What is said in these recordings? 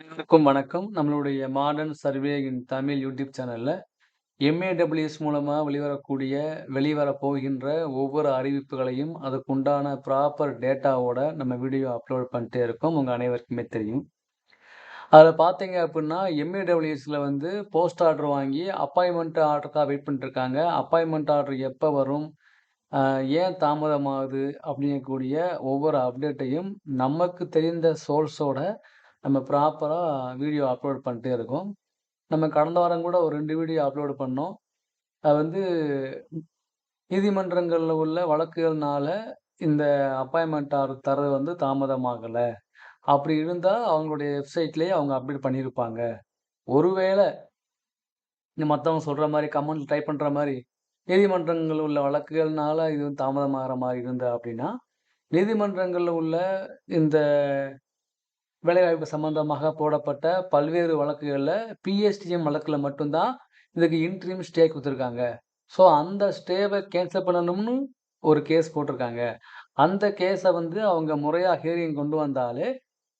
அனைவருக்கும் வணக்கம். நம்மளுடைய modern survey in Tamil YouTube சேனலில் எம்ஏடபிள்யூஎஸ் மூலமாக வெளிவரக்கூடிய வெளிவரப் போகின்ற ஒவ்வொரு அறிவிப்புகளையும், அதுக்குண்டான ப்ராப்பர் டேட்டாவோட நம்ம வீடியோ அப்லோட் பண்ணிட்டே இருக்கோம். உங்கள் அனைவருக்குமே தெரியும். அதில் பார்த்தீங்க அப்படின்னா எம்ஏடபிள்யூஎஸில் வந்து போஸ்ட் ஆர்டர் வாங்கி அப்பாயின்மெண்ட் ஆர்டருக்காக வெயிட் பண்ணிட்டுருக்காங்க. அப்பாயின்மெண்ட் ஆர்டர் எப்போ வரும்? ஏன் தாமதமாகுது? அப்படிங்கக்கூடிய ஒவ்வொரு அப்டேட்டையும் நமக்கு தெரிந்த சோர்ஸோட நம்ம ப்ராப்பராக வீடியோ அப்லோட் பண்ணிட்டே இருக்கோம். நம்ம கடந்த வாரம் கூட ஒரு ரெண்டு வீடியோ அப்லோட் பண்ணோம். அது வந்து நீதிமன்றங்களில் உள்ள வழக்குகள்னால இந்த அப்பாயின்மெண்ட் ஆர் தரது வந்து தாமதமாகலை அப்படி இருந்தால் அவங்களுடைய வெப்சைட்லேயே அவங்க அப்டேட் பண்ணியிருப்பாங்க. ஒருவேளை இந்த மற்றவங்க சொல்ற மாதிரி கமெண்ட் டைப் பண்ற மாதிரி நீதிமன்றங்களில் உள்ள வழக்குகள்னால இது தாமதமாகிற மாதிரி மாரி இருந்தா அப்படின்னா, நீதிமன்றங்களில் உள்ள இந்த வேலைவாய்ப்பு சம்மந்தமாக போடப்பட்ட பல்வேறு வழக்குகளில் பிஎஸ்டிஎம் வழக்கில் மட்டும்தான் இதுக்கு இன்ட்ரீம் ஸ்டே கொடுத்துருக்காங்க ஸோ அந்த ஸ்டேவை கேன்சல் பண்ணணும்னு ஒரு கேஸ் போட்டிருக்காங்க. அந்த கேஸை வந்து அவங்க முறையாக ஹியரிங் கொண்டு வந்தாலே,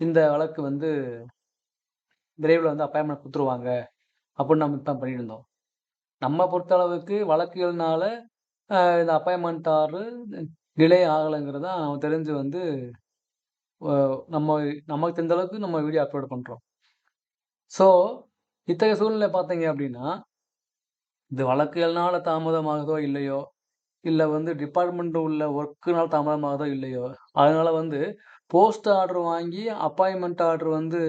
இந்த வழக்கு வந்து விரைவில் வந்து அப்பாயின்மெண்ட் கொடுத்துருவாங்க அப்படின்னு நம்ம இப்போ பண்ணியிருந்தோம். நம்ம பொறுத்தளவுக்கு வழக்குகள்னால இந்த அப்பாயின்மெண்ட் ஆர்டர் டிலே ஆகலங்கிறது தான் தெரிஞ்சு வந்து நம்ம நமக்கு தெரிஞ்ச அளவுக்கு நம்ம வீடியோ அப்லோட் பண்ணுறோம் ஸோ, இத்தகைய சூழ்நிலை பார்த்தீங்க அப்படின்னா, இந்த வழக்குகள்னால தாமதமாகுதோ இல்லையோ, இல்லை வந்து டிபார்ட்மெண்ட்ல உள்ள ஒர்க்குனால தாமதமாகுதோ இல்லையோ, அதனால வந்து போஸ்ட் ஆர்டர் வாங்கி அப்பாயின்மெண்ட் ஆர்டர் வந்து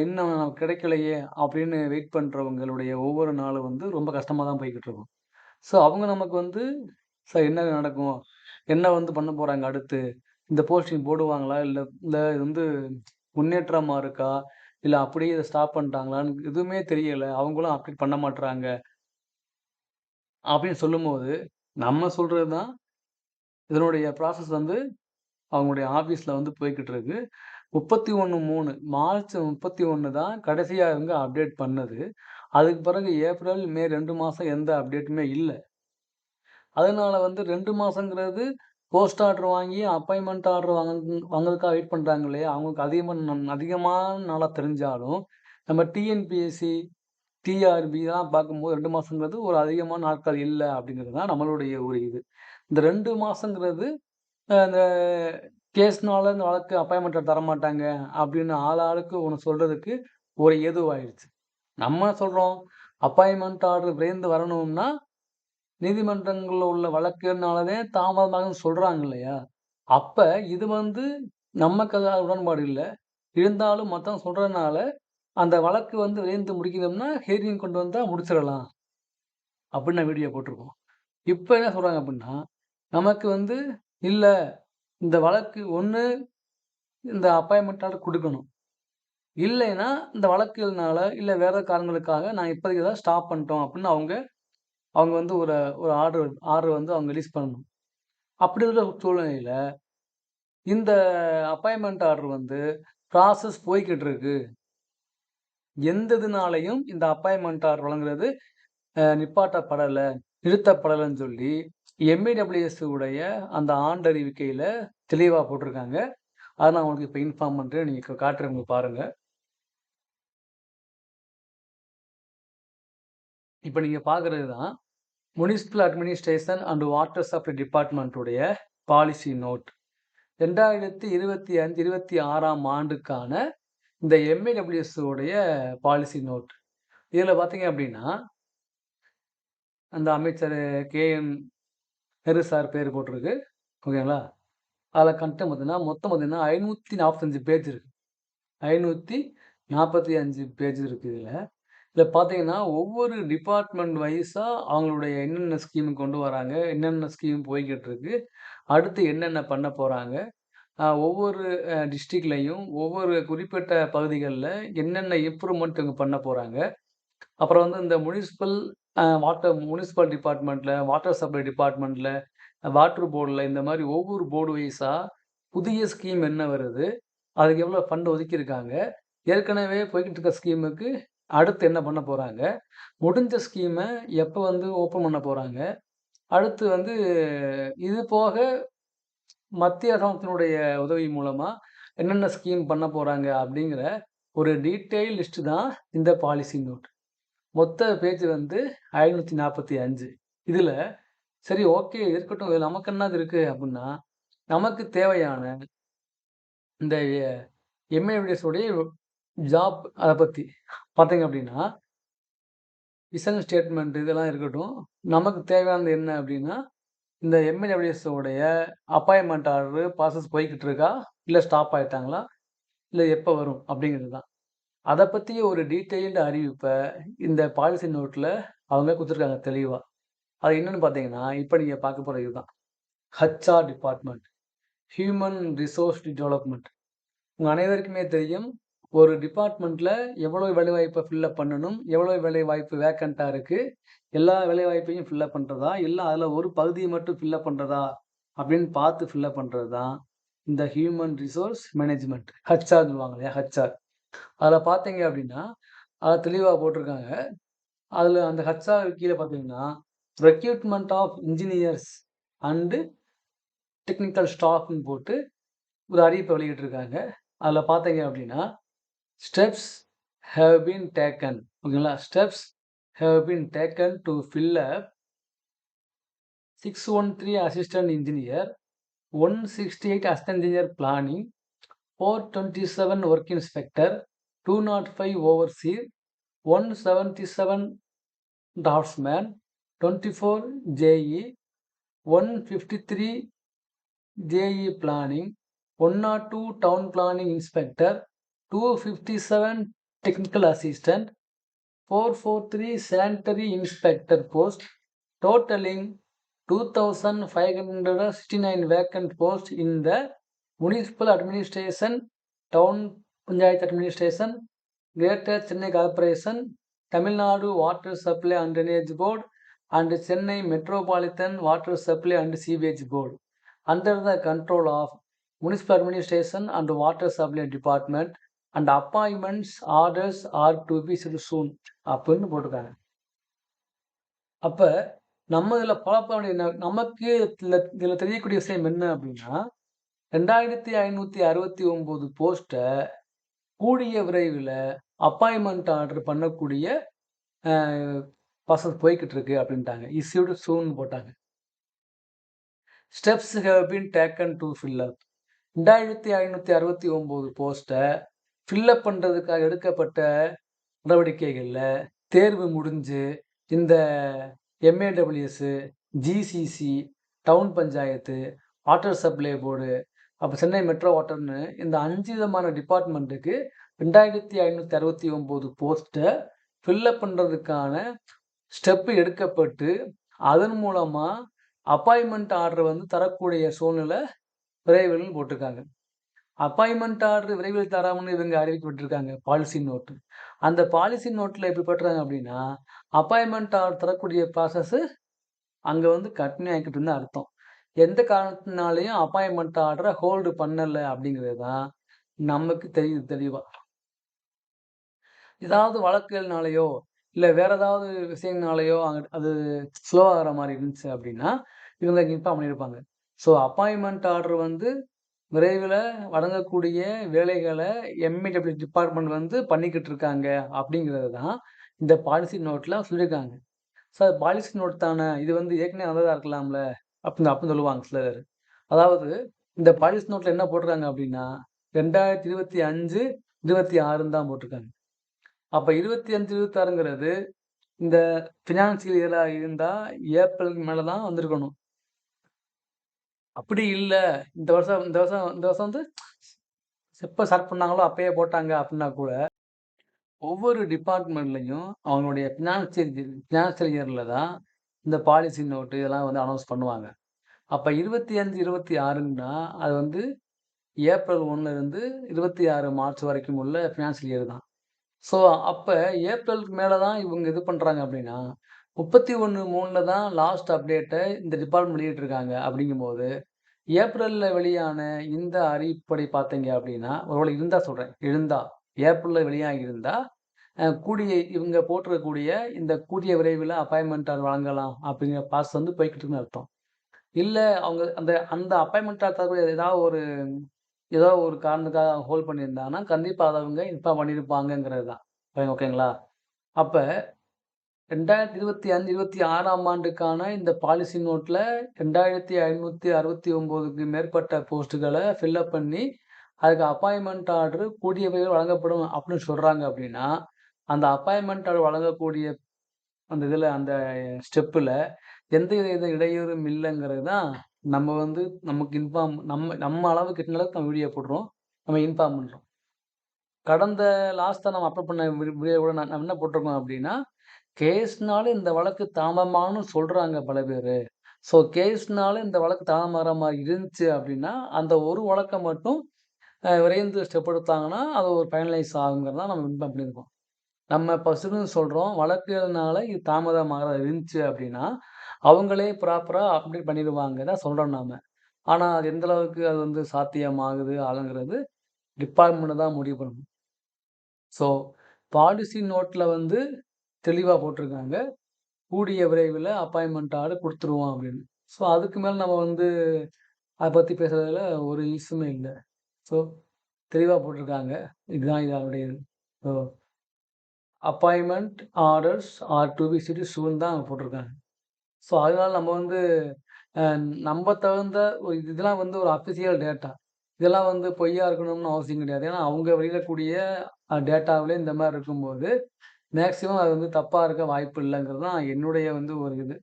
இன்னும் நமக்கு கிடைக்கலையே அப்படின்னு வெயிட் பண்ணுறவங்களுடைய ஒவ்வொரு நாளும் வந்து ரொம்ப கஷ்டமாக தான் போய்கிட்டு இருக்கும். ஸோ அவங்க நமக்கு வந்து சார் என்ன நடக்கும்? என்ன வந்து பண்ண போகிறாங்க அடுத்து? இந்த போஸ்டிங் போடுவாங்களா? இல்லை இல்லை இது வந்து முன்னேற்றமாக இருக்கா? இல்லை அப்படியே இதை ஸ்டாப் பண்ணிட்டாங்களான்னு எதுவுமே தெரியலை அவங்களும் அப்டேட் பண்ண மாட்டுறாங்க அப்படின்னு சொல்லும்போது, நம்ம சொல்கிறது தான் இதனுடைய ப்ராசஸ் வந்து அவங்களுடைய ஆஃபீஸில் வந்து போய்கிட்டு இருக்கு. 31/3 மார்ச் 31 தான் கடைசியாக இவங்க அப்டேட் பண்ணது. அதுக்கு பிறகு ஏப்ரல், மே ரெண்டு மாதம் எந்த அப்டேட்டுமே இல்லை அதனால வந்து ரெண்டு மாதங்கிறது போஸ்ட் ஆர்டர் வாங்கி அப்பாயின்மெண்ட் ஆர்டர் வாங்க வாங்குறதுக்காக வெயிட் பண்ணுறாங்க இல்லையா? அவங்களுக்கு அதிகமாக நம் அதிகமான நாளாக தெரிஞ்சாலும், நம்ம டிஎன்பிஎஸ்சி, டிஆர்பி தான் பார்க்கும்போது ரெண்டு மாதங்கிறது ஒரு அதிகமான நாட்கள் இல்லை அப்படிங்கிறது தான் நம்மளுடைய ஒரு இது. இந்த ரெண்டு மாதங்கிறது இந்த கேஸ்னால இந்த வழக்கு தர தரமாட்டாங்க அப்படின்னு ஆள் ஆளுக்கு ஒன்று சொல்கிறதுக்கு ஒரு ஏதுவாயிடுச்சு. நம்ம சொல்கிறோம் அப்பாயின்மெண்ட் ஆர்டர் விரைந்து வரணும்னா, நீதிமன்றங்களில் உள்ள வழக்குனாலவே தாமதமாக சொல்கிறாங்க இல்லையா? அப்போ இது வந்து நமக்கு அதுல உடன்பாடு இல்லை இருந்தாலும் மத்தவங்க சொல்கிறதுனால அந்த வழக்கு வந்து விரைந்து முடிக்கணும்னா, ஹியரிங் கொண்டு வந்தால் முடிச்சிடலாம். அப்படின்னு நான் வீடியோ போட்டிருக்கோம். இப்போ என்ன சொல்கிறாங்க அப்படின்னா, நமக்கு வந்து இல்லை இந்த வழக்கு ஒன்று இந்த அப்பாயின்மெண்ட்டால் கொடுக்கணும் இல்லைன்னா இந்த வழக்குனால இல்லை வேறு காரணங்களுக்காக நான் இப்போதைக்கு ஏதாவது ஸ்டாப் பண்ணிட்டோம் அப்படின்னு அவங்க அவங்க வந்து ஒரு ஒரு ஆர்டர் ஆர்டர் வந்து அவங்க ரிலீஸ் பண்ணணும். அப்படி இருக்கிற சூழ்நிலையில் இந்த அப்பாயின்மெண்ட் ஆர்டர் வந்து ப்ராசஸ் போய்கிட்டு இருக்கு. எந்த இதுனாலயும் இந்த அப்பாயின்மெண்ட் ஆர்டர் வழங்குறது நிப்பாட்டப்படலை நிறுத்தப்படலைன்னு சொல்லி எம்இடபிள்யூஎஸ் உடைய அந்த ஆண்டறிவிக்கையில தெளிவாக போட்டிருக்காங்க. அத நான் உங்களுக்கு இப்போ இன்ஃபார்ம் பண்ணுறேன் நீங்கள் காட்டுறேன் உங்களுக்கு பாருங்கள் இப்போ நீங்கள் பார்க்குறது தான் municipal administration and water supply டிபார்ட்மெண்ட்டுடைய policy note. 2025, 26ஆம் ஆண்டுக்கான இந்த எம்ஏடபிள்யூஎஸ் உடைய பாலிசி நோட். இதில் பார்த்தீங்க அப்படின்னா அந்த அமைச்சர் கே என் நெரு சார் பேர் போட்டிருக்கு. ஓகேங்களா? அதில் கண்டென்ட் பார்த்தீங்கன்னா, மொத்தம் பார்த்தீங்கன்னா 545 பேஜ் இருக்கு. 545 பேஜ் இருக்குது இதில் இதில் பார்த்தீங்கன்னா, ஒவ்வொரு டிபார்ட்மெண்ட் வைஸாக அவங்களுடைய என்னென்ன ஸ்கீம் கொண்டு வராங்க, என்னென்ன ஸ்கீம் போய்கிட்டு இருக்கு, அடுத்து என்னென்ன பண்ண போகிறாங்க ஒவ்வொரு டிஸ்ட்ரிக்ட்லையும் ஒவ்வொரு குறிப்பிட்ட பகுதிகளில் என்னென்ன இம்ப்ரூவ்மெண்ட் இவங்க பண்ண போகிறாங்க அப்புறம் வந்து இந்த முனிசிபல் வாட்டர் முனிசிபல் டிபார்ட்மெண்ட்டில் வாட்டர் சப்ளை டிபார்ட்மெண்ட்டில் வாட்டர் போர்டில் இந்த மாதிரி ஒவ்வொரு போர்டு வைஸாக புதிய ஸ்கீம் என்ன வருது, அதுக்கு எவ்வளோ ஃபண்ட் ஒதுக்கியிருக்காங்க, ஏற்கனவே போய்கிட்டு இருக்க ஸ்கீமுக்கு அடுத்து என்ன பண்ண போகிறாங்க முடிஞ்ச ஸ்கீமை எப்போ வந்து ஓப்பன் பண்ண போகிறாங்க அடுத்து வந்து இது போக மத்திய அரசாங்கத்தினுடைய உதவி மூலமாக என்னென்ன ஸ்கீம் பண்ண போகிறாங்க அப்படிங்கிற ஒரு டீட்டெயில் லிஸ்ட்டு தான் இந்த பாலிசி நோட். மொத்த பேஜ் வந்து ஆயிரநூத்தி நாற்பத்தி அஞ்சு இதில் சரி ஓகே இருக்கட்டும். இதில் நமக்கு என்னது இருக்குது அப்படின்னா நமக்கு தேவையான இந்த எ எம்.ஏ.பிஎஸ் உடைய ஜாப் அதை பற்றி பார்த்தீங்க அப்படின்னா விசன் ஸ்டேட்மெண்ட் இதெல்லாம் இருக்கட்டும். நமக்கு தேவையானது என்ன அப்படின்னா இந்த MAWS appointment appointment order process போய்க்கிட்டு இருக்கா? இல்லை ஸ்டாப் ஆகிட்டாங்களா இல்லை எப்போ வரும்? அப்படிங்கிறது தான். அதை பத்திய ஒரு டீட்டெயில்டு அறிவிப்பை இந்த பாலிசி நோட்டில் அவங்க கொடுத்துருக்காங்க தெளிவாக அது என்னென்னு பார்த்தீங்கன்னா, இப்போ நீங்கள் பார்க்க போகிற இதுதான். HR department. Human resource development உங்கள் அனைவருக்குமே தெரியும். ஒரு டிபார்ட்மெண்ட்டில் எவ்வளோ வேலைவாய்ப்பை ஃபில்லப் பண்ணணும்? எவ்வளோ வேலைவாய்ப்பு வேக்கண்ட்டாக இருக்குது எல்லா வேலைவாய்ப்பையும் ஃபில்லப் பண்ணுறதா இல்லை அதில் ஒரு பகுதியை மட்டும் ஃபில்லப் பண்ணுறதா அப்படின்னு பார்த்து ஃபில்லப் பண்ணுறது தான் இந்த ஹியூமன் ரிசோர்ஸ் மேனேஜ்மெண்ட் ஹச்ஆர் சொல்லுவாங்க இல்லையா? ஹச்ஆர் அதில் பார்த்தீங்க அப்படின்னா அதை தெளிவாக போட்டிருக்காங்க. அதில் அந்த ஹச்ஆர் கீழே பார்த்தீங்கன்னா, recruitment of engineers and technical ஸ்டாஃப்னு போட்டு ஒரு அறிவிப்பை வெளியிட்டிருக்காங்க. அதில் பார்த்தீங்க அப்படின்னா ஸ்டெப்ஸ் ஹேவ் பீன் டேக்கன் ஓகேங்களா? Steps have been taken to fill up 613 assistant engineer, 168 assistant engineer planning, 427 work inspector, 205 overseer, 177 draftsman, 24 JE, 153 JE planning, 102 town planning inspector, 257 technical assistant, 443 sanitary inspector post, totaling 2569 vacant posts in the municipal administration, town panchayat administration, Greater Chennai Corporation, Tamil Nadu Water Supply and Drainage Board, and Chennai Metropolitan Water Supply and Sewage Board. Under the control of Municipal Administration and Water Supply Department அந்த appointments orders are to be சிறு soon அப்படின்னு போட்டிருக்காங்க. அப்ப நம்ம இதில் follow பண்ண என்ன? நமக்கு இதில் இதில் தெரியக்கூடிய விஷயம் என்ன அப்டின்னா, 2569 போஸ்ட்ட கூடிய விரைவில அப்பாயின்மெண்ட் ஆர்டர் பண்ணக்கூடிய அ ப்ராசஸ் போய்கிட்டு இருக்கு அப்படின்ட்டாங்க இஸ்யூடு சூன் போட்டாங்க. Steps have been taken to fill up 2569 போஸ்ட்ட ஃபில்லப் பண்ணுறதுக்காக எடுக்கப்பட்ட நடவடிக்கைகளில் தேர்வு முடிஞ்சு இந்த MAWS GCC, town panchayat, water supply board, அப்போ சென்னை மெட்ரோ வாட்டர்னு இந்த அஞ்சு விதமான டிபார்ட்மெண்ட்டுக்கு ரெண்டாயிரத்தி ஐநூற்றி அறுபத்தி ஒம்பது போஸ்ட்டை ஃபில்லப் பண்ணுறதுக்கான ஸ்டெப்பு எடுக்கப்பட்டு, அதன் மூலமாக அப்பாயின்மெண்ட் ஆர்டர் வந்து தரக்கூடிய சூழ்நிலை விரைவில் போட்டிருக்காங்க. அப்பாயின்மெண்ட் ஆர்டர் விரைவில் தராமன்னு இவங்க அறிவிக்கப்பட்டிருக்காங்க பாலிசி நோட்டு அந்த பாலிசி நோட்டில் எப்படி பட்டுறாங்க அப்படின்னா அப்பாயின்மெண்ட் ஆர்டர் தரக்கூடிய ப்ராசஸ்ஸு அங்கே வந்து கண்டினியூ ஆயிக்கிட்டு அர்த்தம். எந்த காரணத்தினாலையும் அப்பாயின்மெண்ட் ஆர்டரை ஹோல்டு பண்ணலை அப்படிங்கிறது தான் நமக்கு தெரியுது தெளிவாக ஏதாவது வழக்குகள்னாலேயோ இல்லை வேற ஏதாவது விஷயங்கள்னாலயோ அங்க அது ஸ்லோ ஆகிற மாதிரி இருந்துச்சு அப்படின்னா இவங்க இன்ஃபார்ம் பண்ணியிருப்பாங்க. ஸோ அப்பாயின்மெண்ட் ஆர்டர் வந்து விரைவில் வழங்கக்கூடிய வேலைகளை எம்இடபிள்யூ டிபார்ட்மெண்ட் வந்து பண்ணிக்கிட்டு இருக்காங்க அப்படிங்கிறது தான் இந்த பாலிசி நோட்டில் சொல்லியிருக்காங்க. சார் பாலிசி நோட் தானே இது வந்து ஏற்கனவே வந்ததாக இருக்கலாம்ல அப்படின்னு அப்படின்னு சொல்லுவாங்க சிலர். அதாவது இந்த பாலிசி நோட்டில் என்ன போட்டிருக்காங்க அப்படின்னா ரெண்டாயிரத்தி இருபத்தி அஞ்சு இருபத்தி ஆறுன்னு தான் போட்டிருக்காங்க. அப்போ இருபத்தி அஞ்சு இருபத்தாறுங்கிறது இந்த ஃபினான்சியல் இயராக இருந்தால் ஏப்ரலுக்கு மேலே தான் வந்திருக்கணும். அப்படி இல்லை இந்த வருஷம் இந்த வருஷம் இந்த வருஷம் வந்து எப்போ ஸ்டார்ட் பண்ணாங்களோ அப்பயே போட்டாங்க அப்படின்னா கூட, ஒவ்வொரு டிபார்ட்மெண்ட்லேயும் அவங்களுடைய ஃபினான்சியல் ஃபினான்சியல் இயரில் தான் இந்த பாலிசி நோட்டு இதெல்லாம் வந்து அனௌன்ஸ் பண்ணுவாங்க. அப்போ இருபத்தி அஞ்சு இருபத்தி ஆறுங்கன்னா அது வந்து ஏப்ரல் ஒன்றுலேருந்து இருபத்தி ஆறு மார்ச் வரைக்கும் உள்ள ஃபினான்சியல் இயர் தான். ஸோ அப்போ ஏப்ரலுக்கு மேலே தான் இவங்க இது பண்ணுறாங்க அப்படின்னா முப்பத்தி ஒன்று மூணில் தான் லாஸ்ட் அப்டேட்டை இந்த டிபார்ட்மெண்ட் வெளியிட்டிருக்காங்க அப்படிங்கும்போது ஏப்ரலில் வெளியான இந்த அறிவிப்படி பார்த்தீங்க அப்படின்னா ஒருவேளை இருந்தால் சொல்கிறேன் இருந்தால் ஏப்ரலில் வெளியாகி இருந்தால் கூடிய இவங்க போட்டிருக்கக்கூடிய இந்த கூடிய விரைவில் அப்பாயின்மெண்ட் வழங்கலாம் அப்படிங்கிற பாஸ் வந்து போய்க்கிட்டு இருக்குன்னு அர்த்தம். இல்லை அவங்க அந்த அந்த அப்பாயின்ட்மென்ட் தரக்கூடிய ஏதாவது ஒரு ஏதோ ஒரு காரணத்துக்காக ஹோல்ட் பண்ணியிருந்தாங்கன்னா, கண்டிப்பாக அதை அவங்க இன்ஃபார்ம் பண்ணியிருப்பாங்கங்கிறது தான். ஓகேங்களா? அப்போ 2025, 26ஆம் ஆண்டுக்கான இந்த பாலிசி நோட்டில் ரெண்டாயிரத்தி ஐநூற்றி அறுபத்தி ஒம்போதுக்கு மேற்பட்ட போஸ்ட்டுகளை ஃபில்அப் பண்ணி, அதுக்கு அப்பாயின்மெண்ட் ஆர்டர் கூடிய விரைவில் வழங்கப்படும் அப்படின்னு சொல்கிறாங்க அப்படின்னா, அந்த அப்பாயின்மெண்ட் ஆர்டர் வழங்கக்கூடிய அந்த இதில் அந்த ஸ்டெப்பில் எந்த வித இடையூறும் இல்லைங்கிறது தான் நம்ம வந்து நமக்கு இன்ஃபார்ம் நம்ம நம்ம அளவுக்கு எட்டுன அளவுக்கு நம்ம வீடியோ போடுறோம். நம்ம இன்ஃபார்ம் பண்ணுறோம் கடந்த லாஸ்ட்டாக நம்ம அப்லோட் பண்ண வீடியோ கூட நான் நம்ம என்ன போட்டிருக்கோம் அப்படின்னா, கேஸ்னால இந்த வழக்கு தாமமானு சொல்றாங்க பல பேர் ஸோ கேஸ்னால இந்த வழக்கு தாமதமாகுற மாதிரி இருந்துச்சு அப்படின்னா, அந்த ஒரு வழக்கை மட்டும் விரைந்து ஸ்டெப் எடுத்தாங்கன்னா, அது ஒரு ஃபைனலைஸ் ஆகுங்கிறது தான் நம்ம இன்பம் பண்ணியிருக்கோம். நம்ம பசுன்னு சொல்கிறோம் வழக்குனால இது தாமதமாக இருந்துச்சு அப்படின்னா, அவங்களே ப்ராப்பராக அப்டேட் பண்ணிடுவாங்க தான் சொல்கிறோம் நாம. ஆனால் அது எந்த அளவுக்கு அது வந்து சாத்தியமாகுது ஆகுங்கிறது டிபார்ட்மெண்ட்டு தான் முடிவு பண்ணணும். ஸோ பாலிசி நோட்டில் வந்து தெளிவாக போட்டிருக்காங்க. கூடிய விரைவில் அப்பாயின்மெண்ட் ஆர்டர் கொடுத்துருவோம் அப்படின்னு. ஸோ அதுக்கு மேலே நம்ம வந்து அதை பற்றி பேசுகிறதுல ஒரு யூஸுமே இல்லை ஸோ தெளிவாக போட்டிருக்காங்க. இதுதான் இதனுடைய so appointment orders are to be city soon தான் போட்டிருக்காங்க. ஸோ அதனால நம்ம வந்து நம்ம தகுந்த ஒரு இதெல்லாம் வந்து ஒரு அஃபிஷியல் டேட்டா. இதெல்லாம் வந்து பொய்யா இருக்கணும்னு அவசியம் கிடையாது. ஏன்னா, அவங்க வெளியிடக்கூடிய டேட்டாவிலே இந்த மாதிரி இருக்கும்போது, மேக்ஸிமம் அது வந்து தப்பாக இருக்க வாய்ப்பு இல்லைங்கிறது தான் என்னுடைய வந்து ஒரு இது.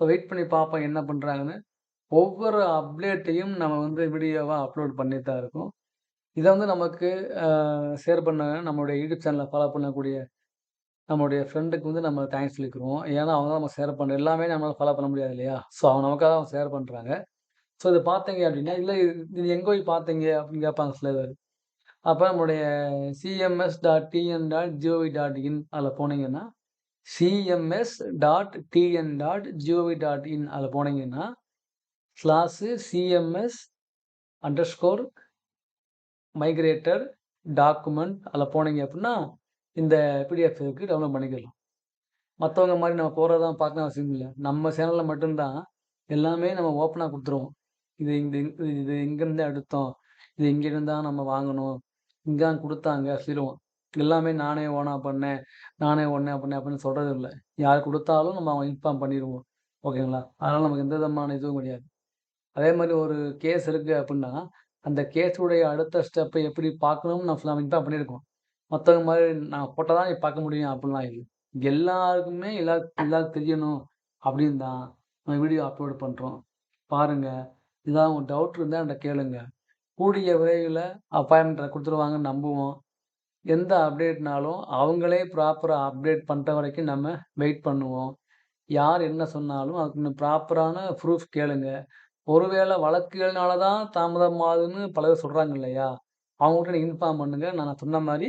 ஸோ வெயிட் பண்ணி பார்ப்போம் என்ன பண்ணுறாங்கன்னு ஒவ்வொரு அப்டேட்டையும் நம்ம வந்து வீடியோவாக அப்லோட் பண்ணி தான் இருக்கோம். இதை வந்து நமக்கு ஷேர் பண்ண நம்மளுடைய யூடியூப் சேனலை ஃபாலோ பண்ணக்கூடிய நம்மளுடைய ஃப்ரெண்டுக்கு வந்து நம்ம தேங்க்ஸ் சொல்லிக்கிறோம். ஏன்னா, அவங்க தான் நம்ம ஷேர் பண்ண எல்லாமே நம்மளால் ஃபாலோ பண்ண முடியாது இல்லையா? ஸோ அவங்க நமக்காக அவங்க ஷேர் பண்ணுறாங்க ஸோ இதை பார்த்தீங்க அப்படின்னா, இல்லை இது எங்கே போய் பார்த்தீங்க அப்படின்னு கேட்பாங்க சில பேர் அப்ப நம்முடைய இன் அதில் போனீங்கன்னா, CMS dot TN dot gov dot in அதில் போனீங்கன்னா, slash CMS underscore migrator document அதில் போனீங்க அப்படின்னா, இந்த பிடிஎஃப் இருக்குது டவுன்லோட் பண்ணிக்கலாம். மற்றவங்க மாதிரி நம்ம போகிறதான் பார்க்கணும் அவசியம் இல்லை நம்ம சேனலில் மட்டும்தான் எல்லாமே நம்ம ஓப்பனாக கொடுத்துருவோம் இது இந்த இது இங்கருந்து எடுத்தோம். இது இங்கேருந்து தான் நம்ம வாங்கணும் இங்கே தான் கொடுத்தாங்க சொல்லிருவோம். எல்லாமே நானே ஓனா பண்ணேன். நானே ஒன்னே பண்ணேன் அப்படின்னு சொல்றது இல்லை யார் கொடுத்தாலும் நம்ம அவங்க இன்ஃபார்ம் பண்ணிடுவோம் ஓகேங்களா? அதனால நமக்கு எந்த விதமான இதுவும் கிடையாது. அதே மாதிரி ஒரு கேஸ் இருக்கு அப்படின்னா, அந்த கேஸுடைய அடுத்த ஸ்டெப்பை எப்படி பார்க்கணும்னு நான் இன்ஃபார்ம் பண்ணியிருக்கோம். மற்றவங்க மாதிரி நான் போட்டால் தான் பார்க்க முடியும் அப்படின்லாம் இல்லை எல்லாருக்குமே எல்லா எல்லாருக்கும் தெரியணும் அப்படின்னு தான் நம்ம வீடியோ அப்லோட் பண்ணுறோம் பாருங்க. இதான் உங்கள் டவுட் இருந்தால் என்கிட்ட கேளுங்க. கூடிய விரைவில் அப்பாயின்மெண்ட் கொடுத்துருவாங்கன்னு நம்புவோம். எந்த அப்டேட்னாலும் அவங்களே ப்ராப்பராக அப்டேட் பண்ணுற வரைக்கும் நம்ம வெயிட் பண்ணுவோம். யார் என்ன சொன்னாலும் அதுக்கு ப்ராப்பரான ப்ரூஃப் கேளுங்க. ஒருவேளை வழக்குகள்னால தான் தாமதமாகுதுன்னு பல பேர் இல்லையா? அவங்ககிட்ட நீங்கள் இன்ஃபார்ம் பண்ணுங்க. நான் சொன்ன மாதிரி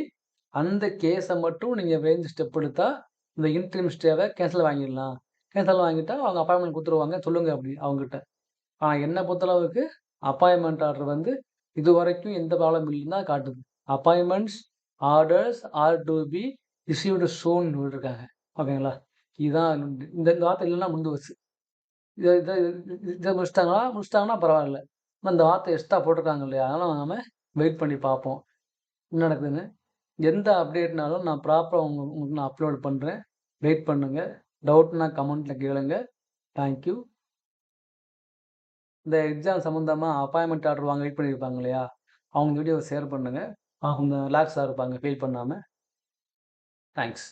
அந்த கேஸை மட்டும் நீங்கள் விரைந்து ஸ்டெப் எடுத்தால் இந்த இன்ட்ரீம் ஸ்டேவை கேன்சல் வாங்கிடலாம். கேன்சல் வாங்கிட்டா அவங்க அப்பாயின்மெண்ட் கொடுத்துருவாங்க சொல்லுங்கள் அப்படி அவங்ககிட்ட. ஆனால் என்னை பொறுத்தளவுக்கு அப்பாயின்மெண்ட் ஆர்டர் வந்து இது வரைக்கும் எந்த ப்ராப்ளம் இல்லைன்னா தான் காட்டுது. Appointments orders are to be received soon சொல்லிருக்காங்க. ஓகேங்களா? இதுதான் இந்த இந்த வார்த்தை இல்லைன்னா முந்து வச்சு இதை இதை இதை முடிச்சிட்டாங்களா முடிச்சிட்டாங்கன்னா பரவாயில்ல இந்த வார்த்தை எக்ஸ்ட்ரா போட்டிருக்காங்க இல்லையா? அதெல்லாம் நாம வெயிட் பண்ணி பார்ப்போம். என்ன நடக்குதுன்னு. எந்த அப்டேட்னாலும் நான் ப்ராப்பராக உங்க உங்களுக்கு நான் அப்லோட் பண்ணுறேன் வெயிட் பண்ணுங்கள் டவுட்னா கமெண்ட்டில் கேளுங்க. Thank you. இந்த எக்ஸாம் சம்மந்தமாக அப்பாயின்மெண்ட் ஆர்டர் வாங்க வெயிட் பண்ணியிருப்பாங்க இல்லையா? அவங்க வீடியோவ ஷேர் பண்ணுங்க. அவங்க ரிலாக்ஸாக இருப்பாங்க ஃபீல் பண்ணாமல் தேங்க்ஸ்.